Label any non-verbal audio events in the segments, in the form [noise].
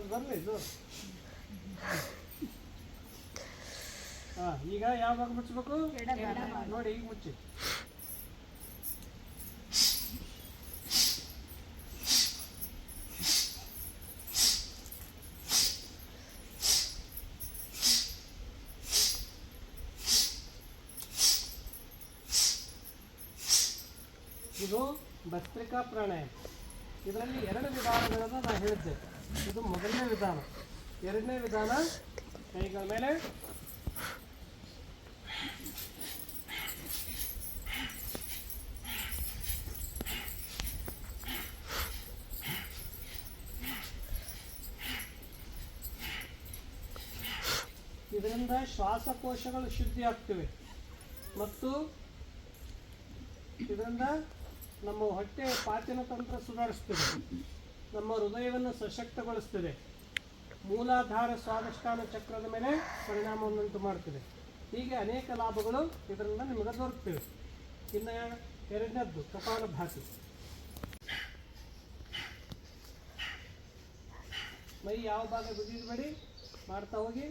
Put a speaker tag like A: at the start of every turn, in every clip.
A: ಅವಾಜ್ ಬರಲಿ, ಇದು. ಹಾಂ, ಈಗ ಯಾವಾಗ ಮುಚ್ಚಬೇಕು ನೋಡಿ, ಈಗ ಮುಚ್ಚಿ. ಇದು ಭಸ್ತ್ರಿಕಾ ಪ್ರಾಣಾಯಾಮ ಇದರಲ್ಲಿ ಎರಡು ವಿಧಾನಗಳನ್ನು ನಾನು ಹೇಳಿದ್ದೆ. ಇದು ಮೊದಲನೇ ವಿಧಾನ. ಎರಡನೇ ವಿಧಾನ ಕೈಗಳ ಮೇಲೆ. ಇದರಿಂದ ಶ್ವಾಸಕೋಶಗಳು ಶುದ್ಧಿ ಆಗ್ತಿವೆ ಮತ್ತು ಇದರಿಂದ ನಮ್ಮ ಹೊಟ್ಟೆ ಪಾಚನ ತಂತ್ರ ಸುಧಾರಿಸ್ತದೆ. ನಮ್ಮ ಹೃದಯವನ್ನು ಸಶಕ್ತಗೊಳಿಸ್ತದೆ. ಮೂಲಾಧಾರ ಸ್ವಾದಿಷ್ಠಾನ ಚಕ್ರದ ಮೇಲೆ ಪರಿಣಾಮವನ್ನುಂಟು ಮಾಡ್ತದೆ ಹೀಗೆ ಅನೇಕ ಲಾಭಗಳು ಇದರಿಂದ ನಿಮಗೆ ದೊರಕ್ತವೆ. ಇನ್ನು ಎರಡನೇದ್ದು ಭಾಷೆ ಮೈ ಯಾವ ಭಾಗ ಬಿದ್ದಿದ್ಬೇಡಿ ಮಾಡ್ತಾ ಹೋಗಿ.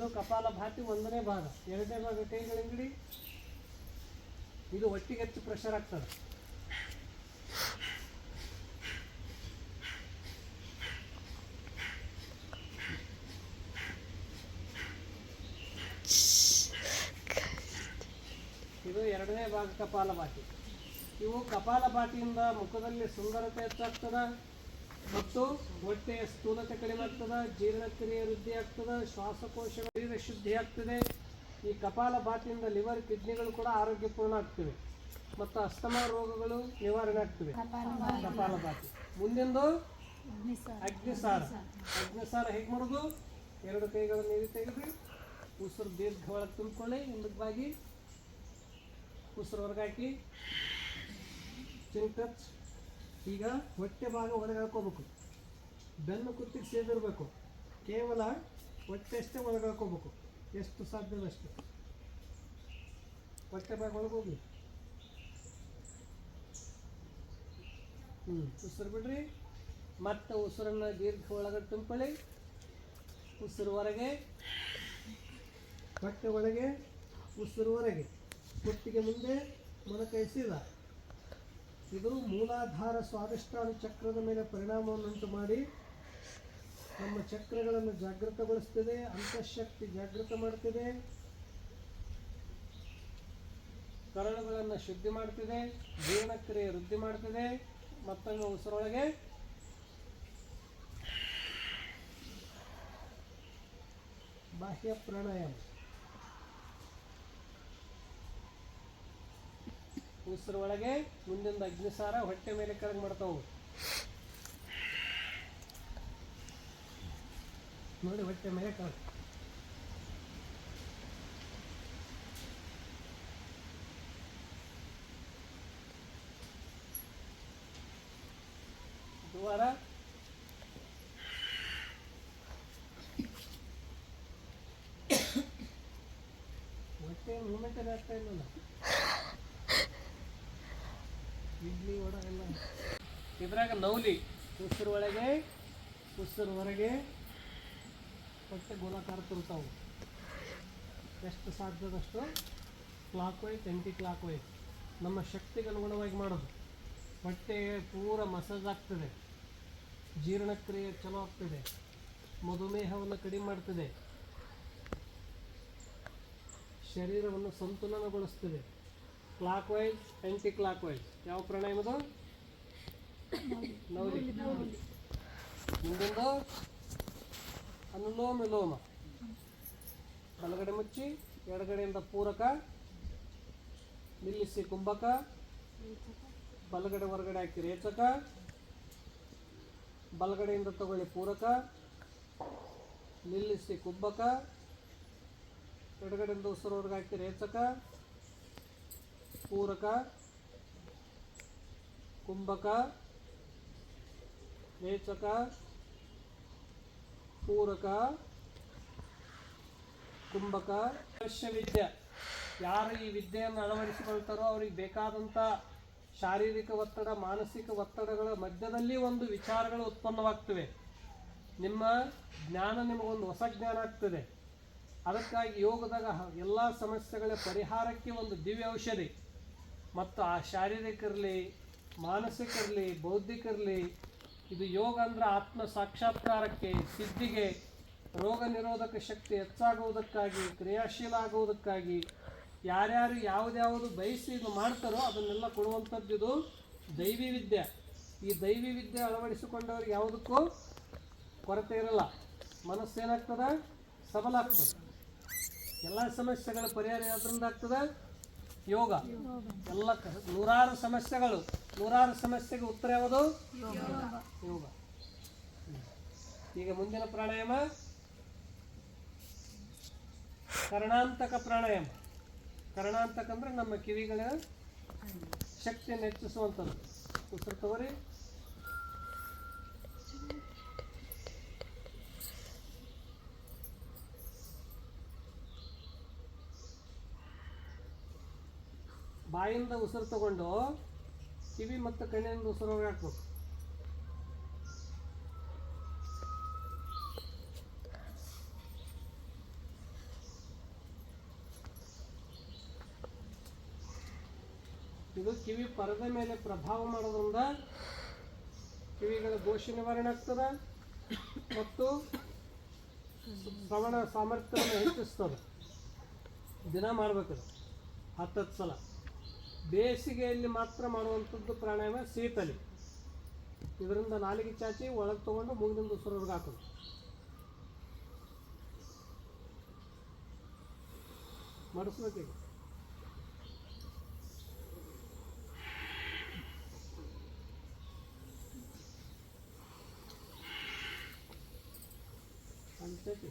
A: ಇದು ಕಪಾಲ ಭಾತಿ ಒಂದನೇ ಭಾಗ. ಎರಡನೇ ಭಾಗ ಕೈಗಳಿಂಗಡಿ ಇದು ಒಟ್ಟಿಗೆ ಹೆಚ್ಚು ಪ್ರೆಷರ್ ಆಗ್ತದೆ. ಇದು ಎರಡನೇ ಭಾಗ ಕಪಾಲಭಾತಿ ಇವು ಕಪಾಲಭಾತಿಯಿಂದ ಮುಖದಲ್ಲಿ ಸುಂದರತೆ ಹೆಚ್ಚಾಗ್ತದ. ಮತ್ತು ಹೊಟ್ಟೆಯ ಸ್ಥೂಲತೆ ಕಡಿಮೆ ಆಗ್ತದೆ ಜೀರ್ಣಕ್ರಿಯೆ ವೃದ್ಧಿ ಆಗ್ತದೆ ಶ್ವಾಸಕೋಶ ಶರೀರ ಶುದ್ಧಿ ಆಗ್ತದೆ ಈ ಕಪಾಲ ಬಾತಿಯಿಂದ ಲಿವರ್ ಕಿಡ್ನಿಗಳು ಕೂಡ ಆರೋಗ್ಯಪೂರ್ಣ ಆಗ್ತವೆ. ಮತ್ತು ಅಸ್ತಮಾ ರೋಗಗಳು ನಿವಾರಣೆ ಆಗ್ತವೆ. ಕಪಾಲ ಕಪಾಲಭಾತಿ ಮುಂದಿಂದು ಅಗ್ನಿಸಾರ. ಅಗ್ನಿಸಾರ. ಹೇಗೆ ಮಾಡೋದು? ಎರಡು ಕೈಗಳ ನೀರು ತೆಗೆದು ಉಸಿರು ದೀರ್ಘವಾಗಿ ಒಳಗೆ ತುಂಬಿಕೊಳ್ಳಿ ಹಿಂದಕ್ಕಾಗಿ ಉಸಿರು ಹೊರಗಾಕಿ ಚಿನ್ ಟಚ್ ಈಗ ಹೊಟ್ಟೆ ಭಾಗ ಒಳಗೆ ಹಾಕೋಬೇಕು. ಬೆನ್ನು ಕುತ್ತಿಗೆ ಸೇದಿರಬೇಕು ಕೇವಲ ಹೊಟ್ಟೆ ಅಷ್ಟೇ ಒಳಗೆ ಹಾಕೋಬೇಕು. ಎಷ್ಟು ಸಾಧ್ಯವಷ್ಟು ಹೊಟ್ಟೆ ಭಾಗ ಒಳಗೆ ಹೋಗಿ ಹ್ಞೂ ಉಸಿರು ಬಿಡ್ರಿ. ಮತ್ತೆ ಉಸಿರನ್ನು ದೀರ್ಘ ಒಳಗೆ ತುಂಬಿಕೊಳ್ಳಿ. ಉಸಿರು ಹೊರಗೆ. ಹೊಟ್ಟೆ ಒಳಗೆ, ಉಸಿರು ಹೊರಗೆ. ಕುತ್ತಿಗೆ ಮುಂದೆ ಮೊಣಕೈ ಇದು ಮೂಲಾಧಾರ ಸ್ವಾಧಿಷ್ಠಾನ ಚಕ್ರದ ಮೇಲೆ ಪರಿಣಾಮವನ್ನುಂಟು ಮಾಡಿ ನಮ್ಮ ಚಕ್ರಗಳನ್ನು ಜಾಗೃತಗೊಳಿಸ್ತಿದೆ, ಅಂತಃಶಕ್ತಿ ಜಾಗೃತ ಮಾಡ್ತಿದೆ ಕರಳುಗಳನ್ನು ಶುದ್ಧಿ ಮಾಡ್ತಿದೆ, ಜೀರ್ಣಕ್ರಿಯೆ ವೃದ್ಧಿ ಮಾಡ್ತಿದೆ, ಮತ್ತೊಮ್ಮೆ ಉಸಿರೊಳಗೆ ಬಾಹ್ಯ ಪ್ರಾಣಾಯಾಮ. ಉಸಿರು ಮುಂದಿನ ಅಗ್ನಿಸಾರ ಹೊಟ್ಟೆ ಮೇಲೆ ಕೆಳಗೆ ಮಾಡ್ತಾವು. ನೋಡಿ ಹೊಟ್ಟೆ ಮೇಲೆ ಕೆಳಗೆ ದ್ವಾರ [coughs] ಹೊಟ್ಟೆ ಮೂಮೆಂಟ್ ಆಗ್ತಾ ಇಲ್ಲ. ಇದ್ರಾಗ ನೌಲಿ. ಉಸಿರು ಒಳಗೆ, ಉಸಿರು ಹೊರಗೆ ಹೊಟ್ಟೆ ಗೋಲಾಕಾರ ತುರ್ತಾವು. ಎಷ್ಟು ಸಾಧ್ಯದಷ್ಟು ಕ್ಲಾಕ್ ವೈಸ್ ಎಂಟಿ ಕ್ಲಾಕ್ ವೈಸ್ ನಮ್ಮ ಶಕ್ತಿಗೆ ಅನುಗುಣವಾಗಿ ಮಾಡೋದು. ಹೊಟ್ಟೆ ಪೂರ ಮಸಾಜ್ ಆಗ್ತದೆ. ಜೀರ್ಣಕ್ರಿಯೆ ಚಲೋ ಆಗ್ತದೆ. ಮಧುಮೇಹವನ್ನು ಕಡಿಮೆ ಮಾಡ್ತದೆ. ಶರೀರವನ್ನು ಸಂತುಲನಗೊಳಿಸ್ತದೆ. ಕ್ಲಾಕ್ ವೈಸ್ ಆ್ಯಂಟಿ ಕ್ಲಾಕ್ ವೈಸ್ ಯಾವ ಪ್ರಾಣಾಯಾಮದು? ಅನುಲೋಮ ವಿಲೋಮ. ಬಲಗಡೆ ಮುಚ್ಚಿ, ಎಡಗಡೆಯಿಂದ ಪೂರಕ, ನಿಲ್ಲಿಸಿ ಕುಂಭಕ, ಬಲಗಡೆ ಹೊರಗಡೆ ಹಾಕಿ ರೇಚಕ, ಬಲಗಡೆಯಿಂದ ತಗೊಳ್ಳಿ ಪೂರಕ, ನಿಲ್ಲಿಸಿ ಕುಂಭಕ, ಎಡಗಡೆಯಿಂದ ಉಸಿರು ಹೊರಗೆ ಹಾಕಿ ರೇಚಕ, ಪೂರಕ, ಕುಂಭಕ ರೇಚಕ ಪೂರಕ, ಕುಂಭಕ. ವಿದ್ಯೆ ಯಾರು ಈ ವಿದ್ಯೆಯನ್ನು ಅಳವಡಿಸಿಕೊಳ್ತಾರೋ ಅವ್ರಿಗೆ ಬೇಕಾದಂಥ ಶಾರೀರಿಕ ಒತ್ತಡ, ಮಾನಸಿಕ ಒತ್ತಡಗಳ ಮಧ್ಯದಲ್ಲಿ ಒಂದು ವಿಚಾರಗಳು ಉತ್ಪನ್ನವಾಗ್ತವೆ. ನಿಮ್ಮ ಜ್ಞಾನ ನಿಮಗೊಂದು ಹೊಸ ಜ್ಞಾನ ಆಗ್ತದೆ. ಅದಕ್ಕಾಗಿ ಯೋಗದಾಗ ಎಲ್ಲ ಸಮಸ್ಯೆಗಳ ಪರಿಹಾರಕ್ಕೆ ಒಂದು ದಿವ್ಯ ಔಷಧಿ. ಮತ್ತು ಆ ಶಾರೀರಿಕ ಇರಲಿ, ಮಾನಸಿಕ ಇರಲಿ, ಬೌದ್ಧಿಕ ಇದು ಯೋಗ ಅಂದ್ರೆ ಆತ್ಮ ಸಾಕ್ಷಾತ್ಕಾರಕ್ಕೆ, ಸಿದ್ಧಿಗೆ, ರೋಗ ನಿರೋಧಕ ಶಕ್ತಿ ಹೆಚ್ಚಾಗುವುದಕ್ಕಾಗಿ, ಕ್ರಿಯಾಶೀಲ ಆಗುವುದಕ್ಕಾಗಿ ಯಾರ್ಯಾರು ಯಾವುದ್ಯಾವುದು ಬಯಸಿ ಇದು ಮಾಡ್ತಾರೋ ಅದನ್ನೆಲ್ಲ ಕೊಡುವಂಥದ್ದು ಇದು ದೈವಿ ವಿದ್ಯೆ. ಈ ದೈವಿ ವಿದ್ಯೆ ಅಳವಡಿಸಿಕೊಂಡವ್ರಿಗೆ ಯಾವುದಕ್ಕೂ ಕೊರತೆ ಇರಲ್ಲ. ಮನಸ್ಸೇನಾಗ್ತದೆ? ಸಬಲ ಆಗ್ತದೆ. ಎಲ್ಲ ಸಮಸ್ಯೆಗಳ ಪರಿಹಾರ ಯಾವುದರಿಂದ ಆಗ್ತದೆ? ಯೋಗ. ಎಲ್ಲ ನೂರಾರು ಸಮಸ್ಯೆಗಳು. ನೂರಾರು ಸಮಸ್ಯೆಗೆ ಉತ್ತರ ಯಾವುದು? ಯೋಗ. ಈಗ ಮುಂದಿನ ಪ್ರಾಣಾಯಾಮ? ಕರ್ಣಾಂತಕ ಪ್ರಾಣಾಯಾಮ. ಕರ್ಣಾಂತಕ ಅಂದ್ರೆ ನಮ್ಮ ಕಿವಿಗಳ ಶಕ್ತಿಯನ್ನು ಹೆಚ್ಚಿಸುವಂಥದ್ದು. ಉಸಿರು ತಗೋರಿ. ಬಾಯಿಂದ ಉಸಿರು ತಗೊಂಡು ಕಿವಿ ಮತ್ತು ಕಣ್ಣಿನ ಉಸಿರು ಹೊರಗೆ ಹಾಕ್ಬೇಕು ಇದು ಕಿವಿ ಪರದೆ ಮೇಲೆ ಪ್ರಭಾವ ಮಾಡೋದ್ರಿಂದ ಕಿವಿಗಳ ದೋಷ ನಿವಾರಣೆ ಆಗ್ತದೆ ಮತ್ತು ಶ್ರವಣ ಸಾಮರ್ಥ್ಯವನ್ನು ಹೆಚ್ಚಿಸ್ತದೆ. ದಿನ ಮಾಡ್ಬೇಕದು ಹತ್ತತ್ತು ಸಲ. ಬೇಸಿಗೆಯಲ್ಲಿ ಮಾತ್ರ ಮಾಡುವಂಥದ್ದು ಪ್ರಾಣಾಯಾಮ ಶೀತಲಿ ಇದರಿಂದ ನಾಲಿಗೆ ಚಾಚಿ ಒಳಗೆ ತಗೊಂಡು ಮೂಗಿನಿಂದ ಉಸಿರೊಳಗೆ ಹಾಕೋದು. ಮಾಡಿಸ್ಬೇಕೀಗ ಅಂತೈತಿ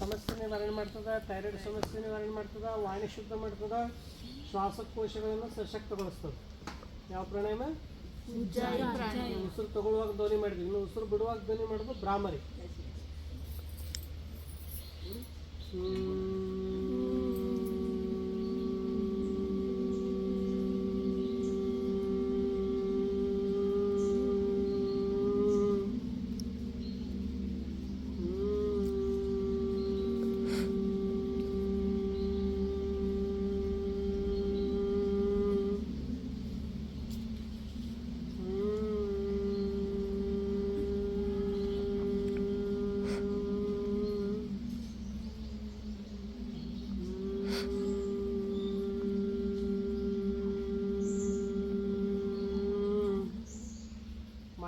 A: ಸಮಸ್ಯೆ ನಿವಾರಣೆ ಮಾಡ್ತದೆ ಥೈರಾಯ್ಡ್ ಸಮಸ್ಯೆ ನಿವಾರಣೆ ಮಾಡ್ತದೆ ವಾಣಿ ಶುದ್ಧ ಮಾಡ್ತದೆ ಶ್ವಾಸಕೋಶಗಳನ್ನು ಸಶಕ್ತಗೊಳಿಸ್ತದೆ. ಯಾವ ಪ್ರಾಣಾಯಾಮ? ಉಸಿರು ತಗೊಳ್ಳುವಾಗ ಧ್ವನಿ ಮಾಡಿದ್ವಿ ಇನ್ನು ಉಸಿರು ಬಿಡುವಾಗ ಧ್ವನಿ ಮಾಡೋದು ಭ್ರಾಮರಿ.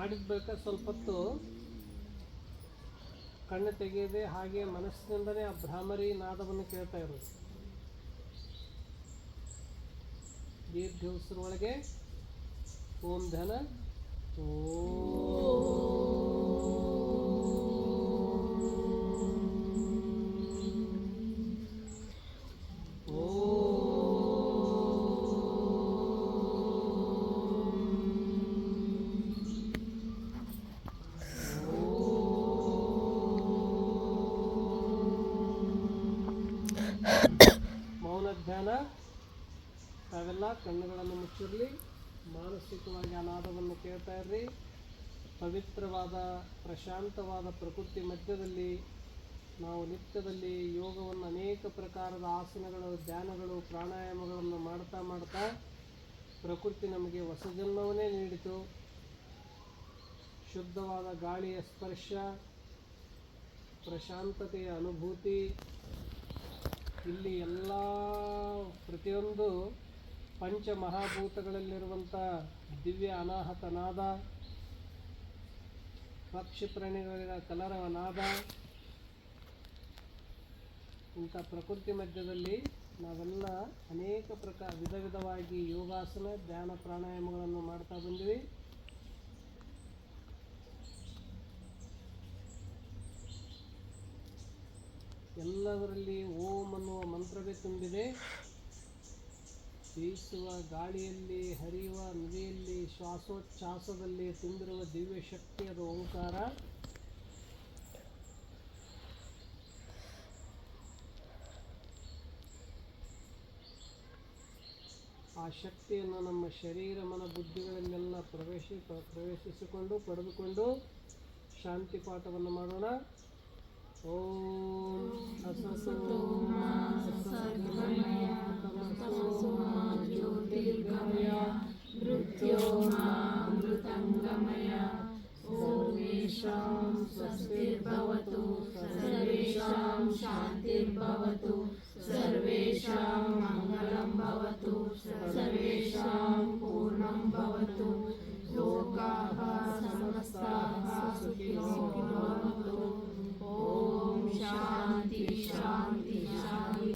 A: ಮಾಡಿದ ಬಳಿಕ ಸ್ವಲ್ಪ ಹೊತ್ತು ಕಣ್ಣು ತೆಗೆಯದೆ ಹಾಗೆ ಮನಸ್ಸಿನಿಂದಲೇ ಆ ಭ್ರಾಮರಿ ನಾದವನ್ನು ಕೇಳ್ತಾ ಇರೋದು. ದೀರ್ಘ ಉಸಿರೊಳಗೆ ಓಂ ಧನ. ಮೌನ ಕಣ್ಣುಗಳನ್ನು ಮುಚ್ಚಿರಲಿ, ಮಾನಸಿಕವಾಗಿ ಆ ನಾದವನ್ನು ಕೇಳ್ತಾ ಇರ್ರಿ. ಪವಿತ್ರವಾದ, ಪ್ರಶಾಂತವಾದ ಪ್ರಕೃತಿ ಮಧ್ಯದಲ್ಲಿ ನಾವು ನಿತ್ಯದಲ್ಲಿ ಯೋಗವನ್ನು ಅನೇಕ ಪ್ರಕಾರದ ಆಸನಗಳು, ಧ್ಯಾನಗಳು, ಪ್ರಾಣಾಯಾಮಗಳನ್ನು ಮಾಡ್ತಾ ಮಾಡ್ತಾ ಪ್ರಕೃತಿ ನಮಗೆ ಹೊಸ ಜನ್ಮವನ್ನೇ ನೀಡಿತು. ಶುದ್ಧವಾದ ಗಾಳಿಯ ಸ್ಪರ್ಶ, ಪ್ರಶಾಂತತೆಯ ಅನುಭೂತಿ, ಇಲ್ಲಿ ಎಲ್ಲ ಪ್ರತಿಯೊಂದು ಪಂಚ ಮಹಾಭೂತಗಳಲ್ಲಿರುವಂಥ ದಿವ್ಯ ಅನಾಹತ ನಾದ ಪಕ್ಷಿ ಪ್ರಾಣಿಗಳ ಕಲರವ ನಾದ ಇಂಥ ಪ್ರಕೃತಿ ಮಧ್ಯದಲ್ಲಿ ನಾವೆಲ್ಲ ಅನೇಕ ಪ್ರಕಾರ ವಿಧ ವಿಧವಾಗಿ ಯೋಗಾಸನ, ಧ್ಯಾನ ಪ್ರಾಣಾಯಾಮಗಳನ್ನು ಮಾಡ್ತಾ ಬಂದ್ವಿ. ಎಲ್ಲದರಲ್ಲಿ ಓಂ ಅನ್ನುವ ಮಂತ್ರವೇ ತುಂಬಿದೆ. ಬೀಸುವ ಗಾಳಿಯಲ್ಲಿ, ಹರಿಯುವ ನದಿಯಲ್ಲಿ ಶ್ವಾಸೋಚ್ಛ್ವಾಸದಲ್ಲಿ ತುಂಬಿರುವ ದಿವ್ಯ ಶಕ್ತಿ ಅದು ಓಂಕಾರ. ಆ ಶಕ್ತಿಯನ್ನು ನಮ್ಮ ಶರೀರ ಮನ ಬುದ್ಧಿಗಳಲ್ಲೆಲ್ಲ ಪ್ರವೇಶಿ ಪ್ರವೇಶಿಸಿಕೊಂಡು, ಪಡೆದುಕೊಂಡು ಶಾಂತಿ ಪಾಠವನ್ನು ಮಾಡೋಣ.
B: पूर्णं भवतु लोकाः समस्ताः सुखिनो శాంతి శాంతి శాంతి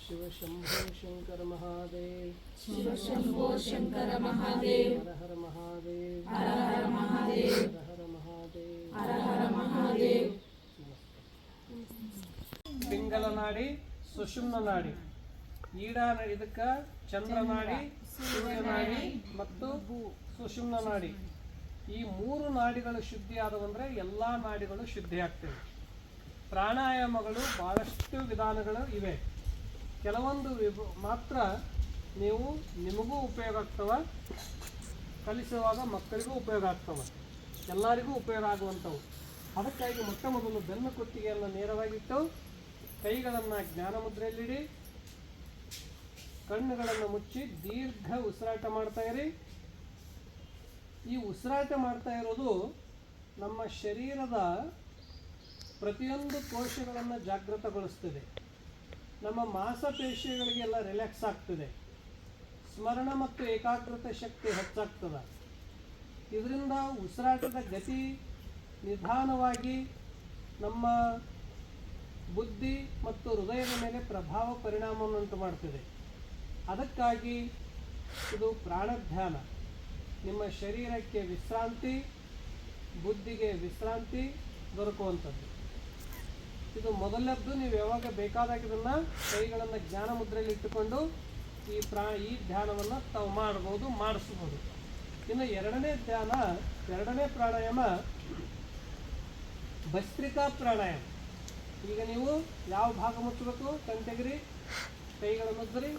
A: शिव शंभो शंकर महादेव
B: शिव शंभो शंकर महादेव
A: हर हर महादेव
B: हर हर महादेव
A: हर हर महादेव
B: हर हर महादेव
A: పింగళ నాడి సుషుమ్న నాడి ಈಡ ಇದಕ್ಕ ಚಂದ್ರನಾಡಿ ಸೂರ್ಯನಾಡಿ ಮತ್ತು ಸುಷುಮ್ನ ನಾಡಿ. ಈ ಮೂರು ನಾಡಿಗಳು ಶುದ್ಧಿ ಆದವಂದ್ರೆ ಎಲ್ಲ ನಾಡಿಗಳು ಶುದ್ಧಿ ಆಗ್ತವೆ. ಪ್ರಾಣಾಯಾಮಗಳು ಬಹಳಷ್ಟು ವಿಧಾನಗಳು ಇವೆ. ಕೆಲವೊಂದು ವಿಭ ಮಾತ್ರ ನೀವು ನಿಮಗೂ ಉಪಯೋಗ ಆಗ್ತವ ಕಲಿಸುವಾಗ ಮಕ್ಕಳಿಗೂ ಉಪಯೋಗ ಆಗ್ತವ. ಎಲ್ಲರಿಗೂ ಉಪಯೋಗ ಆಗುವಂಥವು. ಅದಕ್ಕಾಗಿ ಮೊಟ್ಟ ಮೊದಲು ಬೆನ್ನು ಕುತ್ತಿಗೆಯನ್ನು ನೇರವಾಗಿಟ್ಟು ಕೈಗಳನ್ನು ಜ್ಞಾನ ಮುದ್ರೆಯಲ್ಲಿಡಿ ಕಣ್ಣುಗಳನ್ನು ಮುಚ್ಚಿ ದೀರ್ಘ ಉಸಿರಾಟ ಮಾಡ್ತಾ ಇರಿ. ಈ ಉಸಿರಾಟ ಮಾಡ್ತಾ ಇರೋದು ನಮ್ಮ ಶರೀರದ ಪ್ರತಿಯೊಂದು ಕೋಶಗಳನ್ನು ಜಾಗೃತಗೊಳಿಸ್ತದೆ. ನಮ್ಮ ಮಾಸಪೇಶಿಗಳಿಗೆಲ್ಲ ರಿಲ್ಯಾಕ್ಸ್ ಆಗ್ತದೆ. ಸ್ಮರಣ ಮತ್ತು ಏಕಾಗ್ರತೆ ಶಕ್ತಿ ಹೆಚ್ಚಾಗ್ತದೆ. ಇದರಿಂದ ಉಸಿರಾಟದ ಗತಿ ನಿಧಾನವಾಗಿ ನಮ್ಮ ಬುದ್ಧಿ ಮತ್ತು ಹೃದಯದ ಮೇಲೆ ಪ್ರಭಾವ ಪರಿಣಾಮವನ್ನುಂಟು ಮಾಡ್ತದೆ. ಅದಕ್ಕಾಗಿ ಇದು ಪ್ರಾಣಧ್ಯಾನ. ನಿಮ್ಮ ಶರೀರಕ್ಕೆ ವಿಶ್ರಾಂತಿ, ಬುದ್ಧಿಗೆ ವಿಶ್ರಾಂತಿ ದೊರಕುವಂಥದ್ದು. ಇದು ಮೊದಲದ್ದು, ನೀವು ಯಾವಾಗ ಬೇಕಾದಾಗ ಇದನ್ನು ಕೈಗಳನ್ನು ಜ್ಞಾನ ಮುದ್ರೆಯಲ್ಲಿ ಇಟ್ಟುಕೊಂಡು ಈ ಪ್ರಾ, ಈ ಧ್ಯಾನವನ್ನು ತಾವು ಮಾಡ್ಬೋದು ಮಾಡಿಸ್ಬೋದು ಇನ್ನು ಎರಡನೇ ಧ್ಯಾನ, ಎರಡನೇ ಪ್ರಾಣಾಯಾಮ ಭಸ್ತ್ರಿಕಾ ಪ್ರಾಣಾಯಾಮ. ಈಗ ನೀವು ಯಾವ ಭಾಗ ಮುಚ್ಚಬೇಕು? ಕಣ್ ತೆಗಿರಿ ಕೈಗಳನ್ನು ಉದ್ದರಿ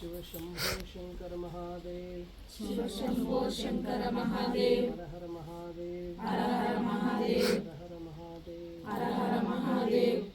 A: शिव शंभो शंकर महादेव। शिव शंभो शंकर
B: महादेव। हर हर महादेव।
A: हर हर महादेव। हर हर महादेव। हर हर महादेव।